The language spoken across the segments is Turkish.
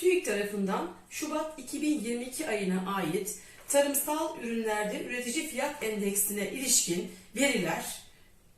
TÜİK tarafından Şubat 2022 ayına ait tarımsal ürünlerde üretici fiyat endeksine ilişkin veriler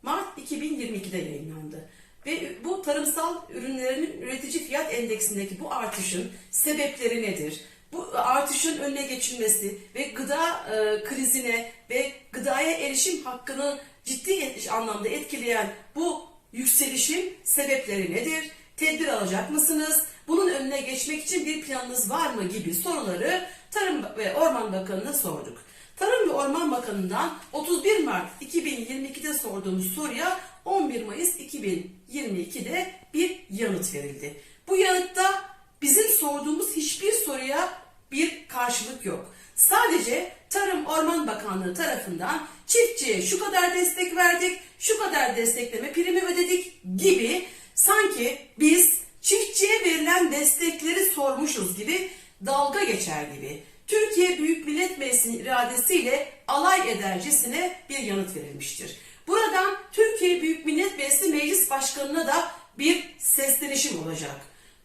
Mart 2022'de yayınlandı. Ve bu tarımsal ürünlerin üretici fiyat endeksindeki bu artışın sebepleri nedir? Bu artışın önüne geçilmesi ve gıda e, krizine ve gıdaya erişim hakkını ciddi anlamda etkileyen bu yükselişin sebepleri nedir? Tedbir alacak mısınız? Bunun önüne geçmek için bir planınız var mı gibi soruları Tarım ve Orman Bakanı'na sorduk. Tarım ve Orman Bakanı'ndan 31 Mart 2022'de sorduğumuz soruya 11 Mayıs 2022'de bir yanıt verildi. Bu yanıtta bizim sorduğumuz hiçbir soruya bir karşılık yok. Sadece Tarım Orman Bakanlığı tarafından çiftçiye şu kadar destek verdik, şu kadar destekleme primi ödedik gibi sanki biz çiftçiye verilen destekleri sormuşuz gibi dalga geçer gibi. Türkiye Büyük Millet Meclisi'nin iradesiyle alay edercesine bir yanıt verilmiştir. Buradan Türkiye Büyük Millet Meclisi Meclis Başkanı'na da bir seslenişim olacak.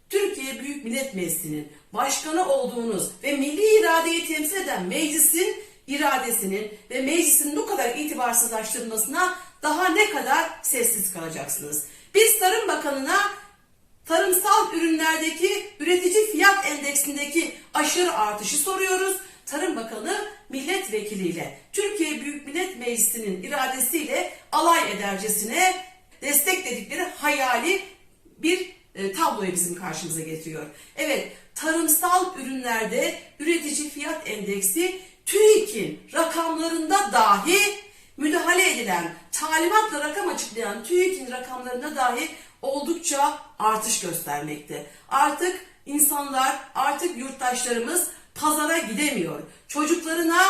Türkiye Büyük Millet Meclisi'nin başkanı olduğunuz ve milli iradeyi temsil eden meclisin iradesinin ve meclisin bu kadar itibarsızlaştırılmasına daha ne kadar sessiz kalacaksınız? Biz Tarım Bakanı'na tarımsal endeksindeki aşırı artışı soruyoruz. Tarım Bakanı milletvekiliyle Türkiye Büyük Millet Meclisi'nin iradesiyle alay edercesine destekledikleri hayali bir e, tabloyu bizim karşımıza getiriyor. Evet, tarımsal ürünlerde üretici fiyat endeksi TÜİK'in rakamlarında dahi müdahale edilen, talimatla rakam açıklayan TÜİK'in rakamlarında dahi oldukça artış göstermekte. Artık insanlar, artık yurttaşlarımız pazara gidemiyor. Çocuklarına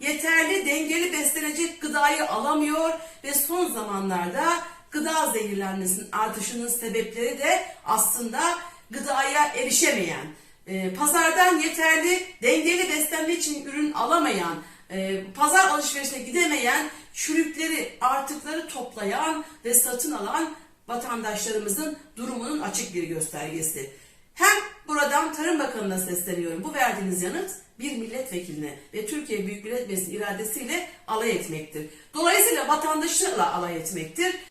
yeterli dengeli beslenecek gıdayı alamıyor ve son zamanlarda gıda zehirlenmesinin artışının sebepleri de aslında gıdaya erişemeyen, e, pazardan yeterli dengeli beslenme için ürün alamayan, e, pazar alışverişine gidemeyen, çürükleri, artıkları toplayan ve satın alan vatandaşlarımızın durumunun açık bir göstergesi. Hem buradan Tarım Bakanı'na sesleniyorum. Bu verdiğiniz yanıt bir milletvekiline ve Türkiye Büyük Millet Meclisi iradesiyle alay etmektir. Dolayısıyla vatandaşlarla alay etmektir.